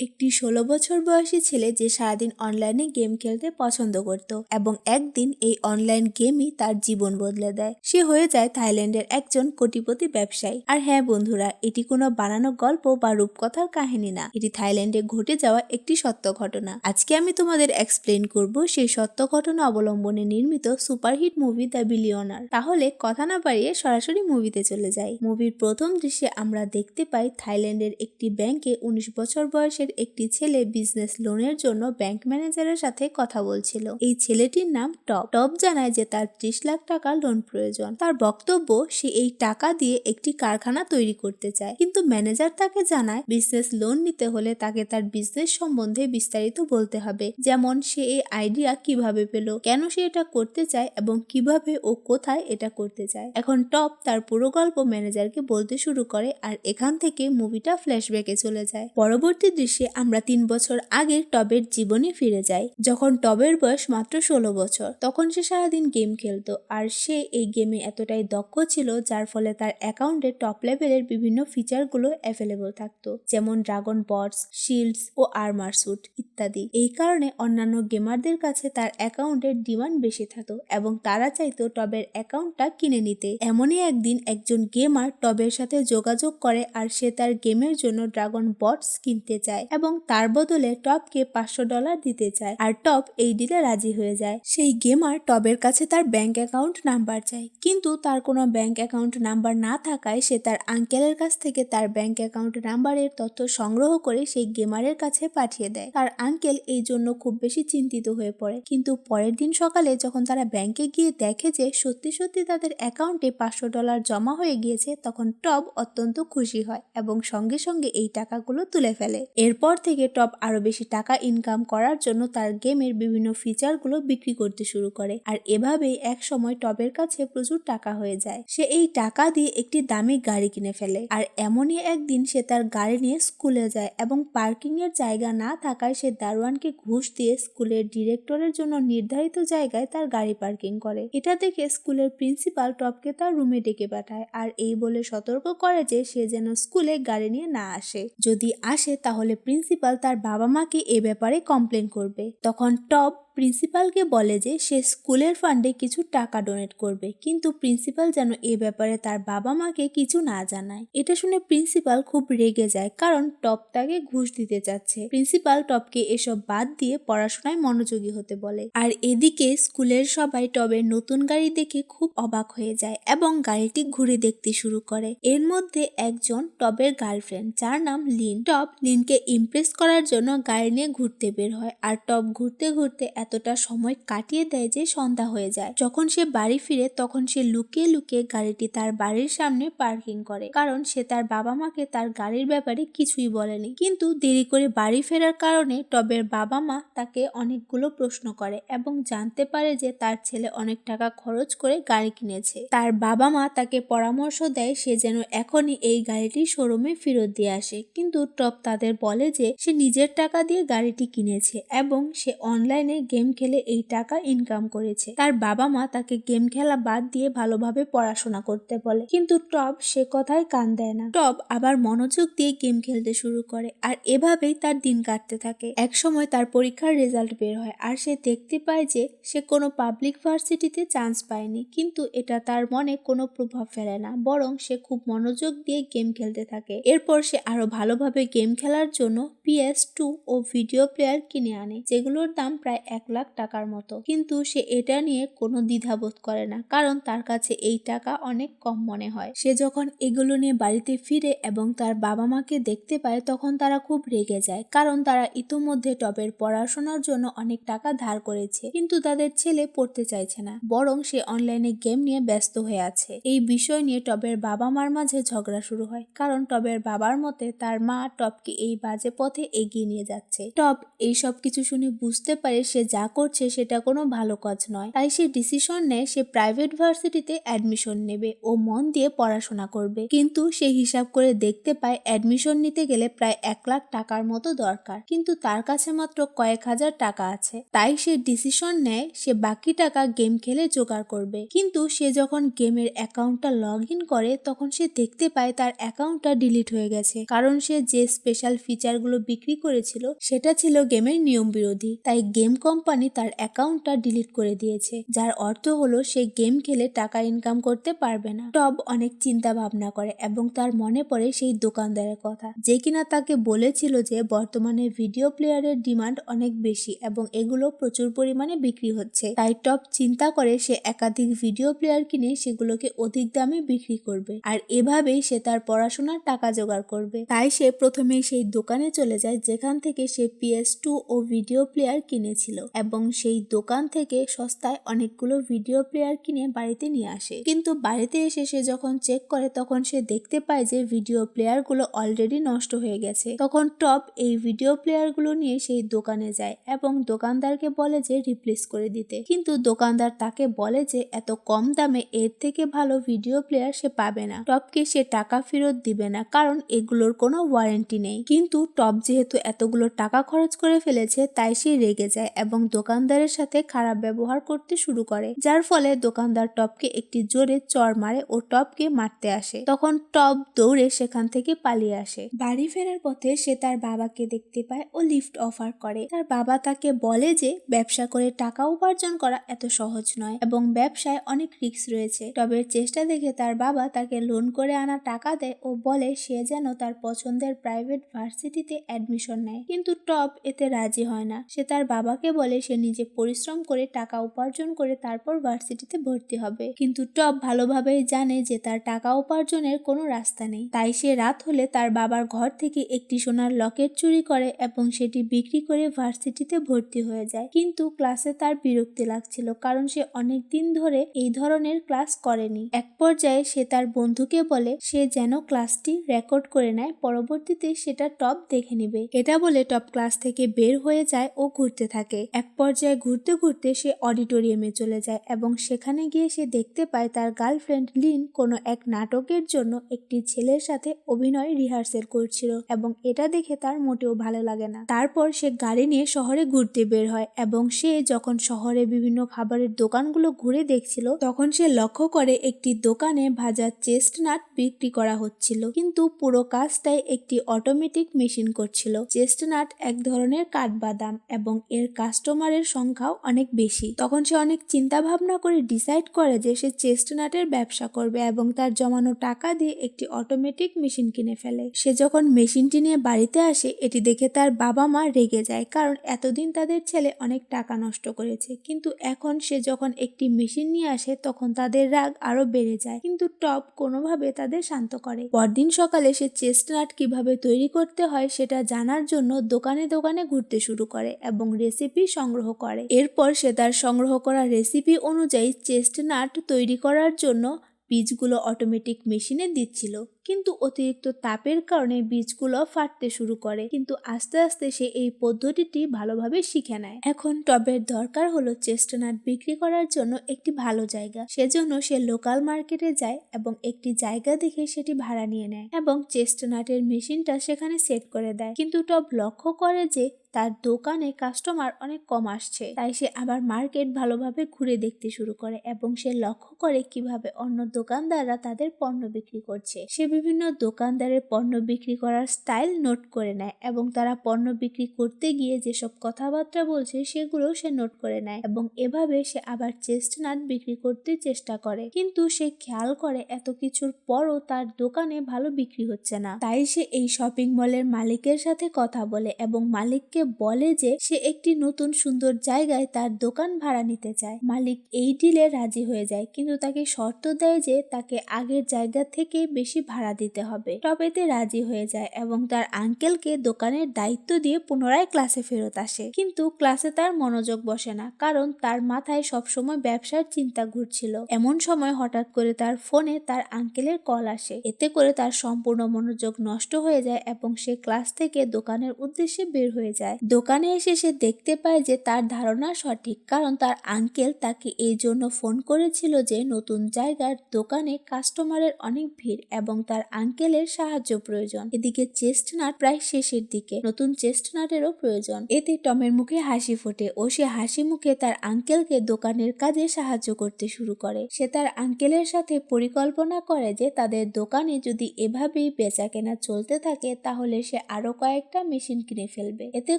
একটি ষোলো বছর বয়সী ছেলে যে সারাদিন অনলাইনে গেম খেলতে পছন্দ করত এবং একদিন এই অনলাইন গেমই তার জীবন বদলে দেয়। সে হয়ে যায় থাইল্যান্ডের একজন কোটিপতি ব্যবসায়ী। আর হ্যাঁ বন্ধুরা, এটি কোনো বানানো গল্প বা রূপকথার কাহিনী না। এটি থাইল্যান্ডে ঘটে যাওয়া একটি সত্য ঘটনা। আজকে আমি তোমাদের এক্সপ্লেন করব সেই সত্য ঘটনা অবলম্বনে নির্মিত সুপারহিট মুভি দ্য বিলিয়নার তাহলে কথা না বাড়িয়ে সরাসরি মুভিতে চলে যাই। মুভির প্রথম দৃশ্যে আমরা দেখতে পাই থাইল্যান্ডের একটি ব্যাংকে উনিশ বছর বয়সের একটি ছেলে বিজনেস লোনের জন্য ব্যাংক ম্যানেজারের সাথে কথা বলছিল। এই ছেলেটির নাম টপ। টপ জানায় যে তার ত্রিশ লাখ টাকা লোন প্রয়োজন। তার বক্তব্য, সে এই টাকা দিয়ে একটি কারখানা তৈরি করতে চায়। কিন্তু ম্যানেজার তাকে জানায় বিজনেস লোন নিতে হলে তাকে তার বিজনেস সম্বন্ধে বিস্তারিত বলতে হবে। যেমন, সে এই আইডিয়া কীভাবে পেল, কেন সে এটা করতে চায় এবং কীভাবে ও কোথায় এটা করতে চায়? এখন টপ তার পুরো গল্প ম্যানেজারকে বলতে শুরু করে আর এখান থেকে মুভিটা ফ্ল্যাশব্যাকে চলে যায়। পরবর্তী দৃশ্যে আমরা তিন বছর আগের টবের জীবনে ফিরে যাই। যখন টবের বয়স মাত্র ষোলো বছর, তখন সে সারাদিন গেম খেলতো। আর সে এই গেমে এতটাই দক্ষ ছিল, যার ফলে তার অ্যাকাউন্টে টপ লেভেলের বিভিন্ন ফিচারগুলো অ্যাভেলেবল থাকতো, যেমন ড্রাগন বটস, শিল্ডস ও আর্মার স্যুট ইত্যাদি। এই কারণে অন্যান্য গেমারদের কাছে তার অ্যাকাউন্টের ডিমান্ড বেশি থাকতো এবং তারা চাইতো টবের অ্যাকাউন্টটা কিনে নিতে। এমনই একদিন একজন গেমার টবের সাথে যোগাযোগ করে আর সে তার গেমের জন্য ড্রাগন বটস কিনতে চায়। এবং তার বদলে টপকে পাঁচশো ডলার দিতে চায়। আর টপ এই ডিলে রাজি হয়ে যায়। সেই গেমার টবের কাছে তার ব্যাংক অ্যাকাউন্ট নাম্বার চায় কিন্তু তার কোনো ব্যাংক অ্যাকাউন্ট নাম্বার না থাকায় সে তার আঙ্কেলের কাছ থেকে তার ব্যাংক অ্যাকাউন্ট নাম্বারের তথ্য সংগ্রহ করে সেই গেমারের কাছে পাঠিয়ে দেয়। তার আঙ্কেল এই জন্য খুব বেশি চিন্তিত হয়ে পড়ে। কিন্তু পরের দিন সকালে যখন তারা ব্যাংকে গিয়ে দেখে যে সত্যি সত্যি তাদের অ্যাকাউন্টে পাঁচশো ডলার জমা হয়ে গিয়েছে, তখন টপ অত্যন্ত খুশি হয় এবং সঙ্গে সঙ্গে এই টাকাগুলো তুলে ফেলে। এরপর থেকে টপ আরও বেশি টাকা ইনকাম করার জন্য তার গেমের বিভিন্ন ফিচারগুলো বিক্রি করতে শুরু করে। আর এভাবেই এক সময় টপের কাছে প্রচুর টাকা হয়ে যায়। সে এই টাকা দিয়ে একটি দামি গাড়ি কিনে ফেলে। আর এমনই একদিন সে তার গাড়ি নিয়ে স্কুলে যায় এবং পার্কিং এর জায়গা না থাকায় সে দারোয়ানকে ঘুষ দিয়ে স্কুলের ডিরেক্টরের জন্য নির্ধারিত জায়গায় তার গাড়ি পার্কিং করে। এটা দেখে স্কুলের প্রিন্সিপাল টপকে তার রুমে ডেকে পাঠায়। আর এই বলে সতর্ক করে যে সে যেন স্কুলে গাড়ি নিয়ে না আসে। যদি আসে তাহলে প্রিন্সিপাল তার বাবা মাকে এ ব্যাপারে কমপ্লেন করবে। তখন টপ প্রিন্সিপালকে বলে যে সে স্কুলের ফান্ডে কিছু টাকা ডোনেট করবে, কিন্তু প্রিন্সিপাল যেন এ ব্যাপারে তার বাবা মাকে কিছু না জানায়। এটা শুনে প্রিন্সিপাল খুব রেগে যায়, কারণ টপ তাকে ঘুষ দিতে চাচ্ছে। প্রিন্সিপাল টপকে এসব বাদ দিয়ে পড়াশোনায় মনোযোগী হতে বলে। আর এদিকে স্কুলের সবাই টবের নতুন গাড়ি দেখে খুব অবাক হয়ে যায় এবং গাড়িটি ঘুরে দেখতে শুরু করে। এর মধ্যে একজন টবের গার্লফ্রেন্ড, যার নাম লিন। টপ লিনকে ইমপ্রেস করার জন্য গাড়ি নিয়ে ঘুরতে বের হয়, আর টপ ঘুরতে ঘুরতে এতটা সময় কাটিয়ে দেয় যে সন্ধ্যা হয়ে যায়। যখন সে বাড়ি ফিরে, তখন সে লুকিয়ে লুকিয়ে গাড়িটি তার বাড়ির সামনে পার্কিং করে। কারণ সে তার বাবা মাকে তার গাড়ির ব্যাপারে কিছুই বলেনি। কিন্তু দেরি করে বাড়ি ফেরার কারণে টবের বাবা মা তাকে অনেকগুলো প্রশ্ন করে এবং জানতে পারে যে তার ছেলে অনেক টাকা খরচ করে গাড়ি কিনেছে। তার বাবা মা তাকে পরামর্শ দেয় সে যেন এখনই এই গাড়িটি শোরুমে ফেরত দিয়ে আসে। কিন্তু টপ তাদের বলে যে সে নিজের টাকা দিয়ে গাড়িটি কিনেছে এবং সে অনলাইনে গেম খেলে এই টাকা ইনকাম করেছে। তার বাবা মা তাকে গেম খেলা বাদ দিয়ে ভালোভাবে পড়াশোনা করতে বলে। কিন্তু টপ সে কথায় কান দেয় না। টপ আবার মনোযোগ দিয়ে গেম খেলতে শুরু করে আর এভাবেই তার দিন কাটতে থাকে। এক সময় তার পরীক্ষার রেজাল্ট বের হয় আর সে দেখতে পায় যে সে কোনো পাবলিক ভার্সিটিতে চান্স পায়নি। কিন্তু এটা তার মনে কোনো প্রভাব ফেলে না, বরং সে খুব মনোযোগ দিয়ে গেম খেলতে থাকে। এরপর সে আরও ভালোভাবে গেম খেলার জন্য পিএস টু ও ভিডিও প্লেয়ার কিনে আনে, যেগুলোর দাম প্রায় এক লাখ টাকার মতো। কিন্তু সে এটা নিয়ে কোনো দ্বিধাবোধ করে না, কারণ তার কাছে এই টাকা অনেক কম মনে হয়। সে যখন এগুলো নিয়ে বাড়িতে ফিরে এবং তার বাবা মাকে দেখতে পায়, তখন তারা খুব রেগে যায়, কারণ তারা ইতোমধ্যে টবের পড়াশোনার জন্য অনেক টাকা ধার করেছে, কিন্তু তাদের ছেলে পড়তে চাইছে না, বরং সে অনলাইনে গেম নিয়ে ব্যস্ত হয়ে আছে। এই বিষয় নিয়ে টবের বাবা মার মাঝে ঝগড়া শুরু হয়, কারণ টবের বাবার মতে তার মা টপকে এই বাজে পথে এগিয়ে নিয়ে যাচ্ছে। টপ এই সব কিছু শুনে বুঝতে পারে সে যা করছে সেটা কোনো ভালো কাজ নয়। তাই সে ডিসিশন নেয়, সে প্রাইভেট ভার্সিটিতে অ্যাডমিশন নেবে ও মন দিয়ে পড়াশোনা করবে। কিন্তু সে হিসাব করে দেখতে পায় অ্যাডমিশন নিতে গেলে প্রায় এক লাখ টাকার মতো দরকার। কিন্তু তার কাছে মাত্র কয়েক হাজার টাকা আছে। তাই সে ডিসিশন নেয়, সে বাকি টাকা গেম খেলে জোগাড় করবে। কিন্তু সে যখন গেমের অ্যাকাউন্টটা লগ ইন করে, তখন সে দেখতে পায় তার অ্যাকাউন্টটা ডিলিট হয়ে গেছে। কারণ সে যে স্পেশাল ফিচারগুলো বিক্রি করেছিল, সেটা ছিল গেমের নিয়ম বিরোধী। তাই গেম কোম্পানি তার অ্যাকাউন্টটা ডিলিট করে দিয়েছে, যার অর্থ হলো সে গেম খেলে টাকা ইনকাম করতে পারবে না। টব অনেক চিন্তা ভাবনা করে এবং তার মনে পড়ে সেই দোকানদারের কথা। যে কিনা তাকে বলেছিল যে বর্তমানে ভিডিও প্লেয়ারের ডিমান্ড অনেক বেশি এবং এগুলো প্রচুর পরিমাণে বিক্রি হচ্ছে। তাই টপ চিন্তা করে সে একাধিক ভিডিও প্লেয়ার কিনে সেগুলোকে অধিক দামে বিক্রি করবে আর এভাবেই সে তার পড়াশোনার টাকা জোগাড় করবে। তাই সে প্রথমেই সেই দোকানে চলে যায়, যেখান থেকে সে পিএস টু ও ভিডিও প্লেয়ার কিনেছিল। এবং সেই দোকান থেকে সস্তায় অনেকগুলো ভিডিও প্লেয়ার কিনে বাড়িতে নিয়ে আসে। কিন্তু বাড়িতে এসে সে যখন চেক করে, তখন সে দেখতে পায় যে ভিডিও প্লেয়ারগুলো অলরেডি নষ্ট হয়ে গেছে। তখন টপ এই ভিডিও প্লেয়ারগুলো নিয়ে সেই দোকানে যায় এবং দোকানদারকে বলে যে রিপ্লেস করে দিতে। কিন্তু দোকানদার তাকে বলে যে এত কম দামে এর থেকে ভালো ভিডিও প্লেয়ার সে পাবে না। টপকে সে টাকা ফেরত দিবে না, কারণ এগুলোর কোনো ওয়ারেন্টি নেই। কিন্তু টপ যেহেতু এতগুলো টাকা খরচ করে ফেলেছে, তাই সে রেগে যায় এবং দোকানদারের সাথে খারাপ ব্যবহার করতে শুরু করে, যার ফলে দোকানদার টপকে একটি জোরে চর মারে ও টপকে মারতে আসে। তখন টপ দৌড়ে সেখান থেকে পালিয়ে আসে। বাড়ি ফেরার পথে সে তার বাবাকে দেখতে পায় ও লিফট অফার করে। তার বাবা তাকে বলে যে, ব্যবসা করে টাকা উপার্জন করা এত সহজ নয় এবং ব্যবসায় অনেক রিস্ক রয়েছে। টবের চেষ্টা দেখে তার বাবা তাকে লোন করে আনা টাকা দেয় ও বলে, সে যেন তার পছন্দের প্রাইভেট ভার্সিটিতে অ্যাডমিশন নেয়। কিন্তু টপ এতে রাজি হয় না। সে তার বাবাকে বলে সে নিজে পরিশ্রম করে টাকা উপার্জন করে তারপর ভার্সিটিতে ভর্তি হবে। কিন্তু টপ ভালোভাবেই জানে যে তার টাকা উপার্জনের কোনো রাস্তা নেই। তাই সে রাত হলে তার বাবার ঘর থেকে একটি সোনার লকেট চুরি করে এবং সেটি বিক্রি করে ভার্সিটিতে ভর্তি হয়ে যায়। কিন্তু ক্লাসে তার বিরক্তি লাগছিল কারণ সে অনেক দিন ধরে এই ধরনের ক্লাস করেনি। এক পর্যায়ে সে তার বন্ধুকে বলে, সে যেন ক্লাসটি রেকর্ড করে নেয়, পরবর্তীতে সেটা টপ দেখে নেবে। এটা বলে টপ ক্লাস থেকে বের হয়ে যায় ও ঘুরতে থাকে। এক পর্যায়ে ঘুরতে ঘুরতে সে অডিটোরিয়ামে চলে যায় এবং সেখানে গিয়ে সে দেখতে পায় তার গার্লফ্রেন্ড লিন কোনো এক নাটকের জন্য একটি ছেলের সাথে অভিনয় রিহার্সেল করছিল এবং এটা দেখে তার মোটেও ভালো লাগে না। তারপর সে গাড়ি নিয়ে শহরে ঘুরতে বের হয় এবং সে যখন শহরে বিভিন্ন খাবারের দোকানগুলো ঘুরে দেখছিল, তখন সে লক্ষ্য করে একটি দোকানে ভাজা চেস্ট নাট বিক্রি করা হচ্ছিল। কিন্তু পুরো কাজটাই একটি অটোমেটিক মেশিন করছিল। চেস্ট নাট এক ধরনের কাঠবাদাম এবং এর কাস্টমারের সংখ্যাও অনেক বেশি। তখন সে অনেক চিন্তা ভাবনা করে ডিসাইড করে যে সে চেস্টনাটের ব্যবসা করবে এবং তার জমানো টাকা দিয়ে একটি অটোমেটিক মেশিন কিনে ফেলে। সে যখন মেশিনটি নিয়ে বাড়িতে আসে, এটি দেখে তার বাবা মা রেগে যায় কারণ এতদিন তাদের ছেলে অনেক টাকা নষ্ট করেছে। কিন্তু এখন সে যখন একটি মেশিন নিয়ে আসে, তখন তাদের রাগ আরও বেড়ে যায়। কিন্তু টপ কোনোভাবে তাদের শান্ত করে। পরদিন সকালে সে চেস্টনাট কীভাবে তৈরি করতে হয়, সেটা জানার জন্য দোকানে দোকানে ঘুরতে শুরু করে এবং রেসিপি সংগ্রহ করে। এরপর সে তার সংগ্রহ করা রেসিপি অনুযায়ী চেস্টনাট তৈরি করার জন্য বীজগুলো অটোমেটিক মেশিনে দিচ্ছিল। কিন্তু অতিরিক্ত তাপের কারণে বীজগুলো ফাটতে শুরু করে। কিন্তু আস্তে আস্তে সে এই পদ্ধতিটি ভালোভাবে শিখে নেয়। এখন টবের দরকার হলো চেস্টনাট বিক্রি করার জন্য একটি ভালো জায়গা। সেজন্য সে লোকাল মার্কেটে যায় এবং একটি জায়গা দেখে সেটি ভাড়া নিয়ে নেয় এবং চেস্টনাটের মেশিনটা সেখানে সেট করে দেয়। কিন্তু টব লক্ষ্য করে যে তার দোকানে কাস্টমার অনেক কম আসছে। তাই সে আবার মার্কেট ভালোভাবে ঘুরে দেখতে শুরু করে এবং সে লক্ষ্য করে কীভাবে অন্য দোকানদাররা তাদের পণ্য বিক্রি করছে। সে বিভিন্ন দোকানদারের পণ্য বিক্রি করার স্টাইল নোট করে নেয় এবং তারা পণ্য বিক্রি করতে গিয়ে যেসব কথাবার্তা বলছে সেগুলো সে নোট করে নেয় এবং এভাবে সে আবার চেস্টনাট বিক্রি করতে চেষ্টা করে। কিন্তু সে খেয়াল করে এত কিছুর পরও তার দোকানে ভালো বিক্রি হচ্ছে না। তাই সে এই শপিং মলের মালিকের সাথে কথা বলে এবং মালিককে বলে যে সে একটি নতুন সুন্দর জায়গায় তার দোকান ভাড়া নিতে চায়। মালিক এই ডিলে রাজি হয়ে যায়, কিন্তু তাকে শর্ত দেয় যে তাকে আগের জায়গা থেকে বেশি ভাড়া ভাড়া দিতে হবে। টপ এতে রাজি হয়ে যায় এবং তার আঙ্কেলকে দোকানের দায়িত্ব দিয়ে পুনরায় ক্লাসে ফেরত আসে। কিন্তু ক্লাসে তার মনোযোগ বসে না, কারণ তার মাথায় সবসময় ব্যবসার চিন্তা ঘুরছিল। এমন সময় হঠাৎ করে তার ফোনে তার আঙ্কেলের কল আসে। এতে করে তার সম্পূর্ণ মনোযোগ নষ্ট হয়ে যায় এবং সে ক্লাস থেকে দোকানের উদ্দেশ্যে বের হয়ে যায়। দোকানে এসে সে দেখতে পায় যে তার ধারণা সঠিক, কারণ তার আঙ্কেল তাকে এই জন্য ফোন করেছিল যে নতুন জায়গার দোকানে কাস্টমারের অনেক ভিড় এবং তার আঙ্কেলের সাহায্য প্রয়োজন। এদিকে চেস্টনাট প্রায় শেষের দিকে। নতুন চেস্টনাটেরও প্রয়োজন। এতে টমের মুখে হাসি ফোটে ও সে হাসি মুখে তার আঙ্কেলকে দোকানের কাজে সাহায্য করতে শুরু করে। সে তার আঙ্কেলের সাথে পরিকল্পনা করে যে তাদের দোকানে যদি এভাবেই বেচা কেনা চলতে থাকে, তাহলে সে আরও কয়েকটা মেশিন কিনে ফেলবে। এতে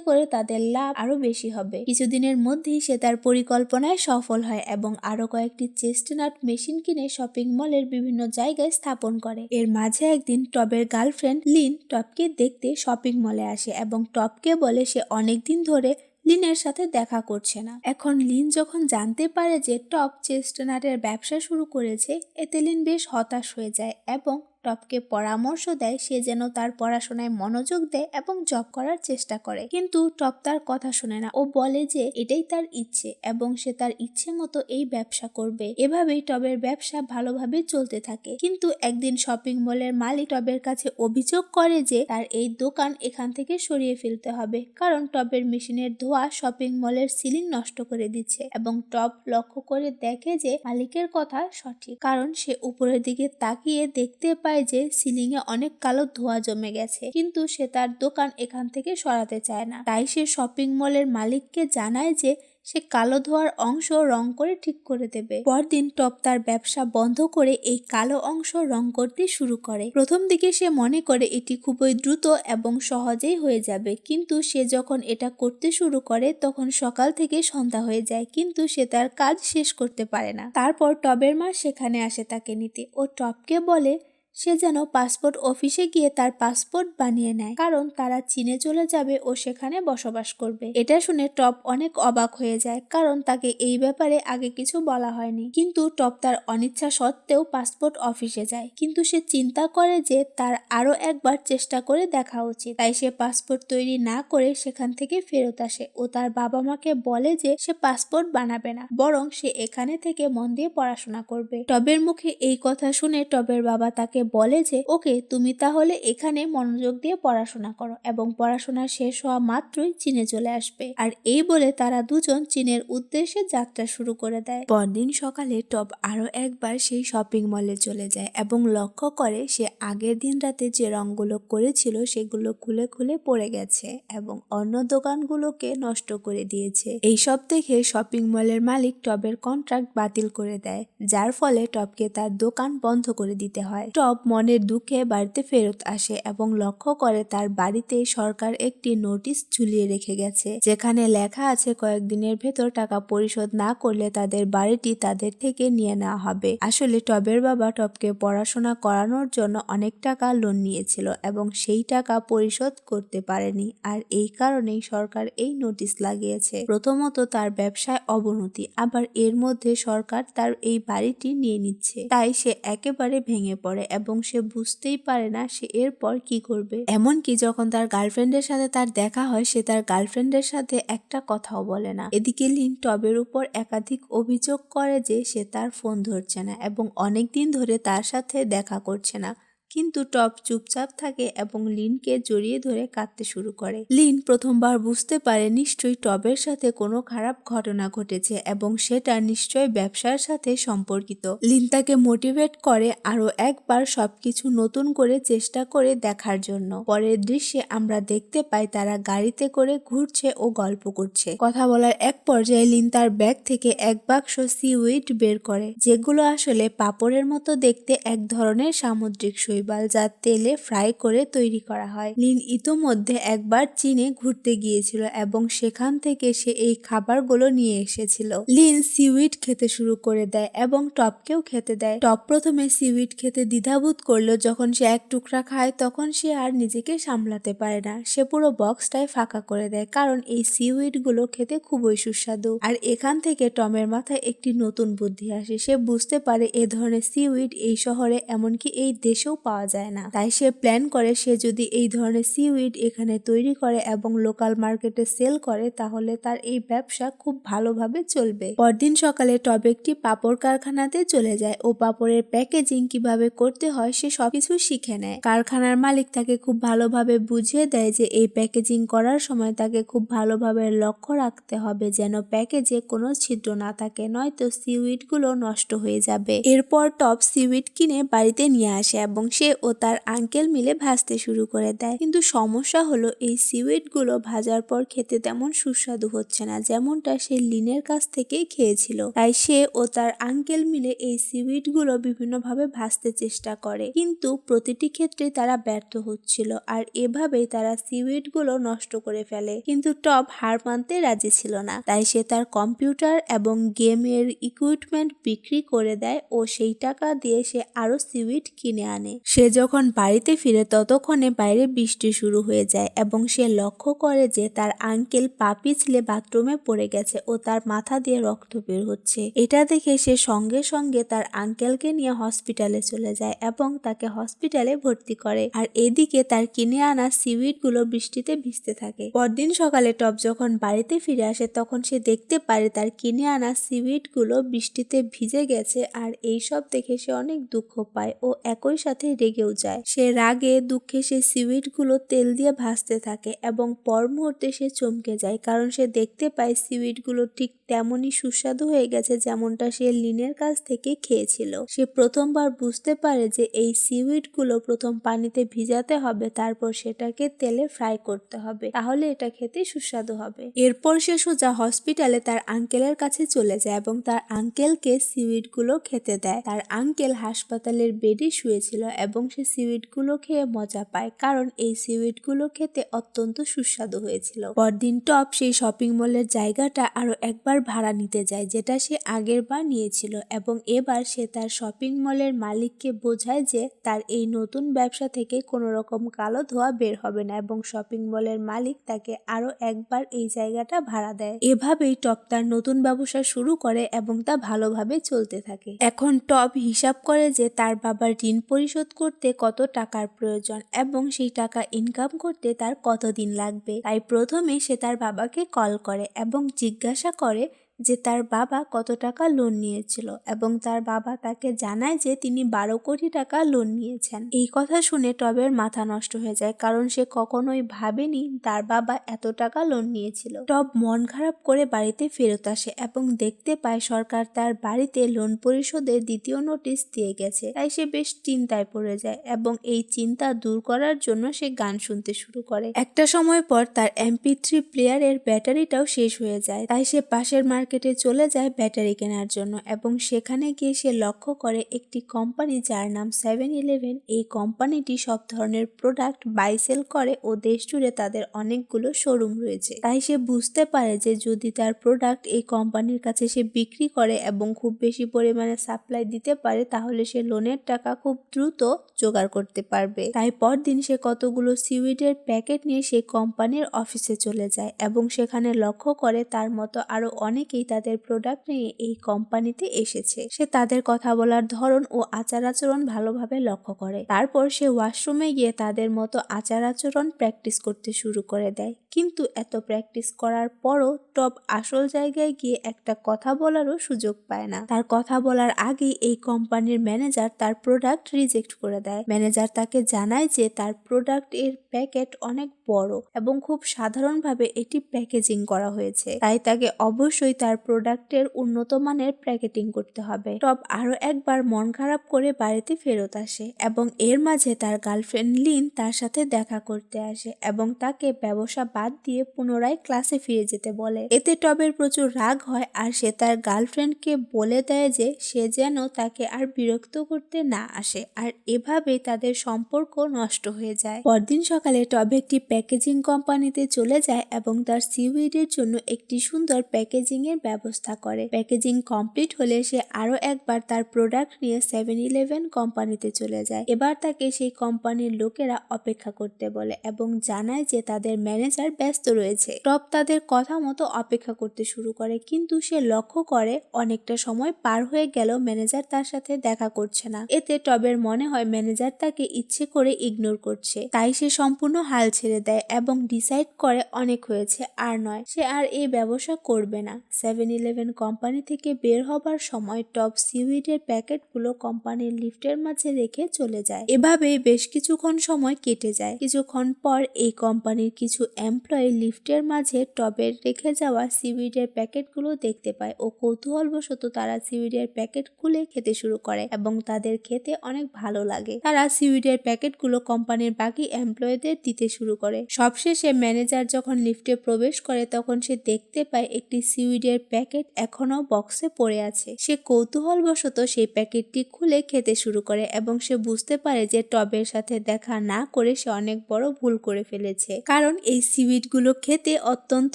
করে তাদের লাভ আরও বেশি হবে। কিছুদিনের মধ্যেই সে তার পরিকল্পনায় সফল হয় এবং আরও কয়েকটি চেস্টনাট মেশিন কিনে শপিং মলের বিভিন্ন জায়গায় স্থাপন করে। এর মাঝে একদিন টবের গার্লফ্রেন্ড লিন টপকে দেখতে শপিং মলে আসে এবং টপকে বলে সে অনেকদিন ধরে লিনের সাথে দেখা করছে না। এখন লিন যখন জানতে পারে যে টপ চেস্টনাটের ব্যবসা শুরু করেছে, এতে লিন বেশ হতাশ হয়ে যায় এবং টপকে পরামর্শ দেয়, সে যেন তার পড়াশোনায় মনোযোগ দেয় এবং জব করার চেষ্টা করে। কিন্তু টপ তার কথা শুনে না। ও বলে যে এটাই তার ইচ্ছে এবং সে তার ইচ্ছে মতো এই ব্যবসা করবে। এভাবেই টবের ব্যবসা ভালোভাবে চলতে থাকে। কিন্তু একদিন শপিং মলের মালিক টবের কাছে অভিযোগ করে যে তার এই দোকান এখান থেকে সরিয়ে ফেলতে হবে। কারণ টবের মেশিনের ধোয়া শপিং মলের সিলিং নষ্ট করে দিচ্ছে এবং টপ লক্ষ্য করে দেখে যে মালিকের কথা সঠিক। কারণ সে উপরের দিকে তাকিয়ে দেখতে পায় যে সিলিং এ অনেক কালো ধোঁয়া জমে গেছে। কিন্তু সে তার দোকান এখান থেকে সরাতে চায় না। তাই সে শপিং মলের মালিককে জানায় যে সে কালো ধোয়ার অংশ রং করে ঠিক করে দেবে। পরদিন টপ তার ব্যবসা বন্ধ করে এই কালো অংশ রং করতে শুরু করে। প্রথম দিকে সে মনে করে এটি খুবই দ্রুত এবং সহজেই হয়ে যাবে। কিন্তু সে যখন এটা করতে শুরু করে তখন সকাল থেকে সন্ধ্যা হয়ে যায়। কিন্তু সে তার কাজ শেষ করতে পারে না। তারপর টবের মা সেখানে আসে তাকে নিতে। ও টপকে বলে সে যেন পাসপোর্ট অফিসে গিয়ে তার পাসপোর্ট বানিয়ে নেয়। কারণ তারা চীনে চলে যাবে ও সেখানে বসবাস করবে। এটা শুনে টপ অনেক অবাক হয়ে যায়, কারণ তাকে এই ব্যাপারে আগে কিছু বলা হয়নি। কিন্তু টপ তার অনিচ্ছা সত্ত্বেও পাসপোর্ট অফিসে যায়। কিন্তু সে চিন্তা করে যে তার আরও একবার চেষ্টা করে দেখা উচিত। তাই সে পাসপোর্ট তৈরি না করে সেখান থেকে ফেরত আসে ও তার বাবা মাকে বলে যে সে পাসপোর্ট বানাবে না, বরং সে এখানে থেকে মন দিয়ে পড়াশোনা করবে। টবের মুখে এই কথা শুনে টবের বাবা তাকে বলে যে, ওকে, তুমি তাহলে এখানে মনোযোগ দিয়ে পড়াশোনা করো এবং পড়াশোনা শেষ হওয়া মাত্রই চীনে চলে আসবে। আর এই বলে তারা দুজন চীনের উদ্দেশ্যে যাত্রা শুরু করে দেয়। পরদিন সকালে টপ আরও একবার সেই শপিং মলে চলে যায় এবং লক্ষ্য করে সে আগের দিন রাতে যে রঙগুলো করেছিল সেগুলো খুলে খুলে পড়ে গেছে এবং অন্য দোকানগুলোকে নষ্ট করে দিয়েছে। এইসব দেখে শপিং মলের মালিক টবের কন্ট্রাক্ট বাতিল করে দেয়, যার ফলে টপকে তার দোকান বন্ধ করে দিতে হয়। টপ মনের দুঃখে বাড়িতে ফেরত আসে এবং লক্ষ্য করে তার বাড়িতে সরকার একটি নোটিশ ঝুলিয়ে রেখে গেছে, যেখানে লেখা আছে কয়েকদিনের ভেতর টাকা পরিশোধ না করলে তাদের বাড়িটি তাদের থেকে নিয়ে নেওয়া হবে। আসলে টবের বাবা টপকে পড়াশোনা করানোর জন্য অনেক টাকা লোন নিয়েছিল এবং সেই টাকা পরিশোধ করতে পারেনি আর এই কারণেই সরকার এই নোটিশ লাগিয়েছে। প্রথমত তার ব্যবসায় অবনতি, আবার এর মধ্যে সরকার তার এই বাড়িটি নিয়ে নিচ্ছে। তাই সে একেবারে ভেঙে পড়ে এবং সে বুঝতেই পারে না সে এরপর কি করবে। এমনকি যখন তার গার্লফ্রেন্ডের সাথে তার দেখা হয়, সে তার গার্লফ্রেন্ডের সাথে একটা কথাও বলে না। এদিকে লিন টবের উপর একাধিক অভিযোগ করে যে সে তার ফোন ধরছে না এবং অনেক দিন ধরে তার সাথে দেখা করছে না। কিন্তু টপ চুপচাপ থাকে এবং লিনকে জড়িয়ে ধরে কাঁদতে শুরু করে। লিন প্রথমবার বুঝতে পারে নিশ্চয়ই টবের সাথে কোনো খারাপ ঘটনা ঘটেছে এবং সেটা নিশ্চয় ব্যবসার সাথে সম্পর্কিত। লিন তাকে মোটিভেট করে আরও একবার সবকিছু নতুন করে চেষ্টা করে দেখার জন্য। পরের দৃশ্যে আমরা দেখতে পাই তারা গাড়িতে করে ঘুরছে ও গল্প করছে। কথা বলার এক পর্যায়ে লিন তার ব্যাগ থেকে এক বাক্স সিউইড বের করে, যেগুলো আসলে পাপড়ের মতো দেখতে এক ধরনের সামুদ্রিক শৈবাল যা তেলে ফ্রাই করে তৈরি করা হয়। লিন ইতোমধ্যে একবার চীনে ঘুরতে গিয়েছিল এবং সেখান থেকে সে এই খাবারগুলো নিয়ে এসেছিল। লিন সিউইড খেতে শুরু করে দেয় এবং টপকেও খেতে দেয়। টপ প্রথমে সিউইড খেতে দ্বিধাবোধ করল, যখন সে এক টুকরা খায় তখন সে আর নিজেকে সামলাতে পারে না। সে পুরো বক্সটাই ফাঁকা করে দেয়, কারণ এই সিউইডগুলো খেতে খুবই সুস্বাদু। আর এখান থেকে টমের মাথায় একটি নতুন বুদ্ধি আসে। সে বুঝতে পারে এ ধরনের সিউইড এই শহরে, এমনকি এই দেশেও পাওয়া যায় না। তাই সে প্ল্যান করে সে যদি এই ধরনের সিউইড এখানে তৈরি করে এবং লোকাল মার্কেটে সেল করে, তাহলে তার এই ব্যবসা খুব ভালোভাবে চলবে। পরদিন সকালে টব একটি পাপড় কারখানাতে চলে যায়। ও পাপড়ের প্যাকেজিং কীভাবে করতে হয়, সে সবকিছু শিখে নেয়। কারখানার মালিক তাকে খুব ভালোভাবে বুঝিয়ে দেয় যে, এই প্যাকেজিং করার সময় তাকে খুব ভালোভাবে লক্ষ্য রাখতে হবে যেন প্যাকেজে কোনো ছিদ্র না থাকে, নয়তো সিউইডগুলো নষ্ট হয়ে যাবে। এরপর টপ সিউইড কিনে বাড়িতে নিয়ে আসে এবং সে ও তার আঙ্কেল মিলে ভাজতে শুরু করে দেয়। কিন্তু সমস্যা হলো, এই সিউইডগুলো ভাজার পর খেতে তেমন সুস্বাদু হচ্ছে না, যেমনটা সে লিনের কাছ থেকেই খেয়েছিল। তাই সে ও তার আঙ্কেল মিলে এই সিউইডগুলো বিভিন্নভাবে ভাজতে চেষ্টা করে। কিন্তু প্রতিটি ক্ষেত্রে তারা ব্যর্থ হচ্ছিল আর এভাবেই তারা সিউইডগুলো নষ্ট করে ফেলে। কিন্তু টপ হার মানতে রাজি ছিল না। তাই সে তার কম্পিউটার এবং গেমের ইকুইপমেন্ট বিক্রি করে দেয় ও সেই টাকা দিয়ে সে আরও সিউইড কিনে আনে। সে যখন বাড়িতে ফিরে ততক্ষণে বাইরে বৃষ্টি শুরু হয়ে যায় এবং সে লক্ষ্য করে যে তার আঙ্কেল পা পিছলে বাথরুমে পড়ে গেছে ও তার মাথা দিয়ে রক্ত বের হচ্ছে। এটা দেখে সে সঙ্গে সঙ্গে তার আঙ্কেলকে নিয়ে হসপিটালে চলে যায় এবং তাকে হসপিটালে ভর্তি করে। আর এদিকে তার কিনে আনা সিউইডগুলো বৃষ্টিতে ভিজতে থাকে। পরদিন সকালে টপ যখন বাড়িতে ফিরে আসে তখন সে দেখতে পারে তার কিনে আনা সিউইডগুলো বৃষ্টিতে ভিজে গেছে আর এই সব দেখে সে অনেক দুঃখ পায় ও একই সাথে রেগেও যায়। সে রাগে, দুঃখে সে সিউইডগুলো তেল দিয়ে ভাজতে থাকে এবং পর মুহূর্তে সে চমকে যায়, কারণ সে দেখতে পায় সিউইডগুলো ঠিক তেমনই সুস্বাদু হয়ে গেছে যেমনটা সে লিনের কাছ থেকে খেয়েছিল। সে প্রথমবার বুঝতে পারে যে এই সিউইডগুলো প্রথম পানিতে ভিজাতে হবে, তারপর সেটাকে তেলে ফ্রাই করতে হবে। তাহলে এটা খেতে সুস্বাদু হবে। এরপর সে সোজা হসপিটালে তার আঙ্কেলের কাছে চলে যায় এবং তার আঙ্কেলকে সিউইডগুলো খেতে দেয়। তার আঙ্কেল হাসপাতালের বেডে শুয়েছিল এবং সে সিউইডগুলো খেয়ে মজা পায়, কারণ এই সিউইটগুলো খেতে অত্যন্ত সুস্বাদু হয়েছিল। পরদিন টপ সেই শপিং মলের জায়গাটা আরও একবার ভাড়া নিতে যায়, যেটা সে আগের বার নিয়েছিল এবং এবার সে তার শপিং মলের মালিককে বোঝায় যে তার এই নতুন ব্যবসা থেকে কোনো রকম কালো ধোয়া বের হবে না এবং শপিং মলের মালিক তাকে আরও একবার এই জায়গাটা ভাড়া দেয়। এভাবেই টপ তার নতুন ব্যবসা শুরু করে এবং তা ভালোভাবে চলতে থাকে। এখন টপ হিসাব করে যে তার বাবার ঋণ পরিশোধ করতে কত টাকার প্রয়োজন এবং সেই টাকা ইনকাম করতে তার কতদিন লাগবে? তাই প্রথমে সে তার বাবাকে কল করে এবং জিজ্ঞাসা করে যে তার বাবা কত টাকা লোন নিয়েছিল এবং তার বাবা তাকে জানায় যে তিনি বারো কোটি টাকা লোন নিয়েছেন। এই কথা শুনে টবের মাথা নষ্ট হয়ে যায় কারণ সে কখনোই ভাবেনি তার বাবা এত টাকা লোন নিয়েছিল। টব মন খারাপ করে বাড়িতে ফেরত আসে এবং দেখতে পায় সরকার তার বাড়িতে লোন পরিশোধের দ্বিতীয় নোটিশ দিয়ে গেছে। তাই সে বেশ চিন্তায় পড়ে যায় এবং এই চিন্তা দূর করার জন্য সে গান শুনতে শুরু করে। একটা সময় পর তার এমপি থ্রি প্লেয়ারের ব্যাটারিটাও শেষ হয়ে যায়। তাই সে পাশের মার্কেটে চলে যায় ব্যাটারি কেনার জন্য এবং সেখানে গিয়ে সে লক্ষ্য করে একটি কোম্পানি যার নাম সেভেন ইলেভেন এই কোম্পানিটি সব ধরনের প্রোডাক্ট বাই সেল করে ও দেশ জুড়ে তাদের অনেকগুলো শোরুম রয়েছে। তাই সে বুঝতে পারে যে যদি তার প্রোডাক্ট এই কোম্পানির কাছে সে বিক্রি করে এবং খুব বেশি পরিমাণে সাপ্লাই দিতে পারে, তাহলে সে লোনের টাকা খুব দ্রুত জোগাড় করতে পারবে। তাই পরদিন সে কতগুলো সিউইডের প্যাকেট নিয়ে সেই কোম্পানির অফিসে চলে যায় এবং সেখানে লক্ষ্য করে তার মতো আরও অনেকেই তাদের প্রোডাক্ট নিয়ে এই কোম্পানিতে এসেছে। সে তাদের কথা বলার ধরন ও আচার আচরণ ভালোভাবে লক্ষ্য করে। তারপর সে ওয়াশরুমে গিয়ে তাদের মতো আচার আচরণ প্র্যাকটিস করতে শুরু করে দেয়। কিন্তু এত প্র্যাকটিস করার পরও টপ আসল জায়গায় গিয়ে একটা কথা বলারও সুযোগ পায় না। তার কথা বলার আগেই এই কোম্পানির ম্যানেজার তার প্রোডাক্ট রিজেক্ট করে দেয়। ম্যানেজার তাকে জানায় যে তার প্রোডাক্টের প্যাকেট অনেক বড় এবং খুব সাধারণভাবে এটি প্যাকেজিং করা হয়েছে। তাই তাকে অবশ্যই তার প্রোডাক্টের উন্নত মানের প্যাকেটিং করতে হবে। টপ আরও একবার মন খারাপ করে বাড়িতে ফেরত আসে এবং এর মাঝে তার গার্লফ্রেন্ড লিন তার সাথে দেখা করতে আসে এবং তাকে ব্যবসা বাদ দিয়ে পুনরায় ক্লাসে ফিরে যেতে বলে। এতে টবের প্রচুর রাগ হয় আর সে তার গার্লফ্রেন্ডকে বলে দেয় যে সে যেন তাকে আর বিরক্ত করতে না আসে আর এভাবে তাদের সম্পর্ক নষ্ট হয়ে যায়। পরদিন সকালে টবে একটি প্যাকেজিং কোম্পানিতে চলে যায় এবং তার সিউইডের জন্য একটি সুন্দর প্যাকেজিং এর ব্যবস্থা করে। প্যাকেজিং কমপ্লিট হলে সে আরও একবার তার প্রোডাক্ট নিয়ে সেভেন ইলেভেন কোম্পানিতে চলে যায়। এবার তাকে সেই কোম্পানির লোকেরা অপেক্ষা করতে বলে এবং জানায় যে তাদের ম্যানেজার ব্যস্ত রয়েছে। টপ তাদের কথা মতো অপেক্ষা করতে শুরু করে কিন্তু সে লক্ষ্য করে অনেকটা সময় পার হয়ে গেল ম্যানেজার তার সাথে দেখা করছে না। এতে টবের মনে হয় ম্যানেজার তাকে ইচ্ছে করে ইগনোর করছে। তাই সে সম্পূর্ণ হাল ছেড়ে দেয়। এবং ডিসাইড করে অনেক হয়েছে, আর নয়। সে আর এই ব্যবসা করবে না। সেভেন ইলেভেন কোম্পানি থেকে বের হবার সময় টপ সিউইডের প্যাকেটগুলো কোম্পানির লিফটের মাঝে রেখে চলে যায়। এভাবেই বেশ কিছুক্ষণ সময় কেটে যায়। কিছুক্ষণ পর এই কোম্পানির কিছু এমপ্লয়ি লিফটের মাঝে টবের রেখে যাওয়া সিউইডের প্যাকেটগুলো দেখতে পায় ও কৌতূহলবশত তারা সিউইডের প্যাকেট খুলে খেতে শুরু করে এবং তাদের খেতে অনেক ভালো লাগে। তারা সিউইডের প্যাকেটগুলো কোম্পানির বাকি এমপ্লয়ীদের দিতে শুরু করে। সবশেষে ম্যানেজার যখন লিফটে প্রবেশ করে, তখন সে দেখতে পায় একটি সিউইডের প্যাকেট এখনও বক্সে পড়ে আছে। সে কৌতূহলবশত সেই প্যাকেটটি খুলে খেতে শুরু করে এবং সে বুঝতে পারে যে টবের সাথে দেখা না করে সে অনেক বড় ভুল করে ফেলেছে। কারণ এই সিউইডগুলো খেতে অত্যন্ত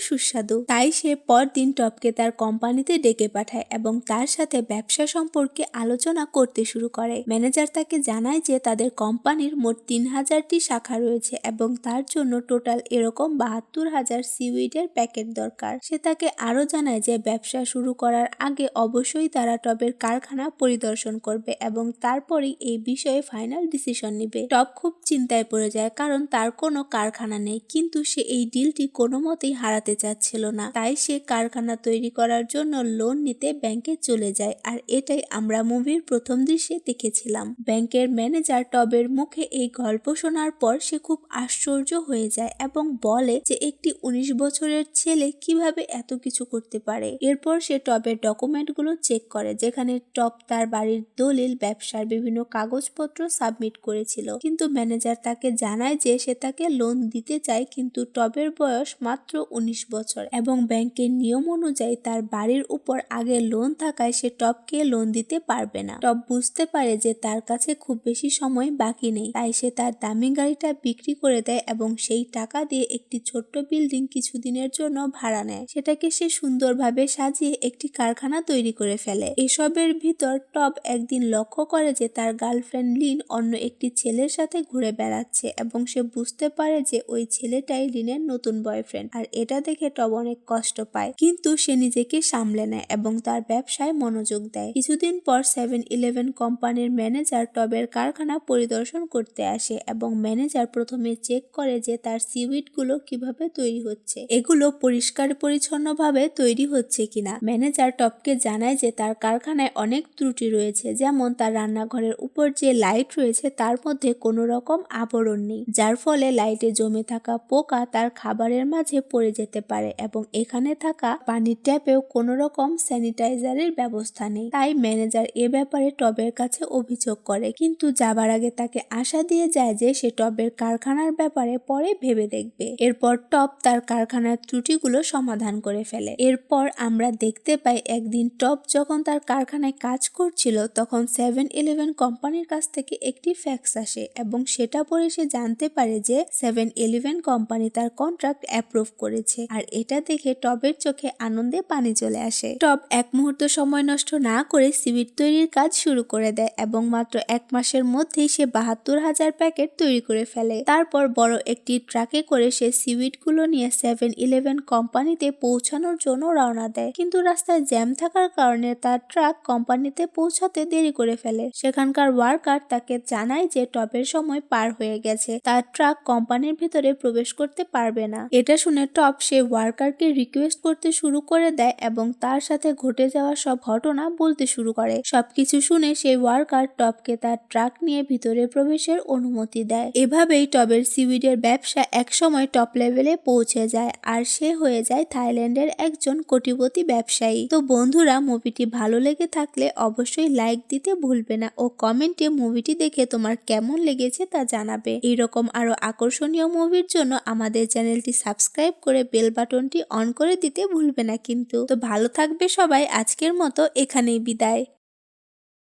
সুস্বাদু। তাই সে পরদিন টপকে তার কোম্পানিতে ডেকে পাঠায় এবং তার সাথে ব্যবসা সম্পর্কে আলোচনা করতে শুরু করে। ম্যানেজার তাকে জানায় যে তাদের কোম্পানির মোট তিন হাজারটি শাখা রয়েছে এবং তার জন্য টোটাল এরকম বাহাত্তর হাজার সিউইডের প্যাকেট দরকার। সে তাকে আরও জানায় যে ব্যবসা শুরু করার আগে অবশ্যই তারা টবের কারখানা পরিদর্শন করবে এবং তারপরেই এই বিষয়ে ফাইনাল ডিসিশন নেবে। টপ খুব চিন্তায় পড়ে যায় কারণ তার কোনো কারখানা নেই, কিন্তু সে এই ডিলটি কোনো মতেই হারাতে চাচ্ছিল না। তাই সে কারখানা তৈরি করার জন্য লোন নিতে ব্যাংকে চলে যায় আর এটাই আমরা মুভির প্রথম দৃশ্যে দেখেছিলাম। ব্যাংকের ম্যানেজার টবের মুখে এই গল্প শোনার পর সে খুব আশ্চর্য হয়ে যায় এবং বলে যে একটি উনিশ বছরের ছেলে কীভাবে এত কিছু করতে পারে। এরপর সে টবের ডকুমেন্টগুলো চেক করে, যেখানে টপ তার বাড়ির দলিল, ব্যবসার বিভিন্ন কাগজপত্র সাবমিট করেছিল। কিন্তু ম্যানেজার তাকে জানায় যে সে তাকে লোন দিতে চায়, কিন্তু টবের বয়স মাত্র উনিশ বছর এবং ব্যাংকের নিয়ম অনুযায়ী তার বাড়ির উপর আগে লোন থাকায় সে টপকে লোন দিতে পারবে না। টপ বুঝতে পারে যে তার কাছে খুব বেশি সময় বাকি নেই, তাই সে তার দামি গাড়িটা বিক্রি করে দেয় এবং সেই টাকা দিয়ে একটি ছোট্ট বিল্ডিং কিছুদিনের জন্য ভাড়া নেয়। সেটাকে সে সুন্দরভাবে সাজিয়ে একটি কারখানা তৈরি করে ফেলে। এসবের ভিতর টপ একদিন লক্ষ্য করে যে তার গার্লফ্রেন্ড লিন অন্য একটি ছেলের সাথে ঘুরে বেড়াচ্ছে এবং সে বুঝতে পারে যে ওই ছেলেটাই লিনের নতুন বয়ফ্রেন্ড আর এটা দেখে টব অনেক কষ্ট পায়। কিন্তু সে নিজেকে সামলে নেয় এবং তার ব্যবসায় মনোযোগ দেয়। কিছুদিন পর সেভেন ইলেভেন কোম্পানির ম্যানেজার টবের কারখানা পরিদর্শন করতে আসে এবং ম্যানেজার প্রথমে চেক করে যে তার সিউইডগুলো কীভাবে তৈরি হচ্ছে, এগুলো পরিষ্কার পরিচ্ছন্নভাবে তৈরি হচ্ছে কিনা। ম্যানেজার টপকে জানায় যে তার কারখানায় অনেক ত্রুটি রয়েছে, যেমন তার রান্নাঘরের উপর যে লাইট রয়েছে তার মধ্যে কোনো রকম আবরণ নেই, যার ফলে লাইটে জমে থাকা পোকা তার খাবারের মাঝে পড়ে যেতে পারে এবং এখানে থাকা পানির ট্যাপেও কোনো রকম স্যানিটাইজারের ব্যবস্থা নেই। তাই ম্যানেজার এ ব্যাপারে টবের কাছে অভিযোগ করে, কিন্তু যাবার আগে তাকে আশা দিয়ে যায় যে সে টবের কারখানার ব্যাপারে পরে ভেবে দেখবে। এরপর টপ তার কারখানার ত্রুটিগুলো সমাধান করে ফেলে। এরপর আমরা দেখতে পাই একদিন টপ যখন তার কারখানায় কাজ করছিল, তখন সেভেন ইলেভেন কোম্পানির কাছ থেকে একটি ফ্যাক্স আসে এবং সেটা পরে সে জানতে পারে যে সেভেন ইলেভেন কোম্পানি তার কন্ট্রাক্ট অ্যাপ্রুভ করেছে আর এটা দেখে টবের চোখে আনন্দে পানি চলে আসে। টব এক মুহূর্ত সময় নষ্ট না করে সিভিট তৈরির কাজ শুরু করে দেয় এবং মাত্র এক মাসের মধ্যেই সে বাহাত্তর হাজার প্যাকেট তৈরি করে ফেলে। তারপর বড় একটি ট্রাকে করে সে সিভিটগুলো নিয়ে সেভেন ইলেভেন কোম্পানিতে পৌঁছানোর জন্য রওনা দেয়। কিন্তু রাস্তায় জ্যাম থাকার কারণে তার ট্রাক কোম্পানিতে পৌঁছাতে দেরি করে ফেলে। সেখানকার ওয়ার্কার তাকে জানায় যে টপের সময় পার হয়ে গেছে। তার ট্রাক কোম্পানির ভিতরে প্রবেশ করতে পারবে না। এটা শুনে টপ সে ওয়ার্কারকে রিকোয়েস্ট করতে শুরু করে দেয় এবং তার সাথে ঘটে যাওয়া সব ঘটনা বলতে শুরু করে। সবকিছু শুনে সেই ওয়ার্কার টপকে তার ট্রাক নিয়ে ভিতরে প্রবেশের অনুমতি দেয়। এভাবেই টবের সিউইডের ব্যবসা একসময় টপ লেভেলে পৌঁছে যায় আর সে হয়ে যায় থাইল্যান্ডের একজন কোটিপতি ব্যবসায়ী। তো বন্ধুরা মুভিটি ভালো লেগে থাকলে অবশ্যই লাইক দিতে ভুলবে না ও কমেন্টে মুভিটি দেখে তোমার কেমন লেগেছে তা জানাবে। এইরকম আরও আকর্ষণীয় মুভির জন্য আমাদের চ্যানেলটি সাবস্ক্রাইব করে বেল বাটনটি অন করে দিতে ভুলবে না কিন্তু। তো ভালো থাকবে সবাই, আজকের মতো এখানেই বিদায়।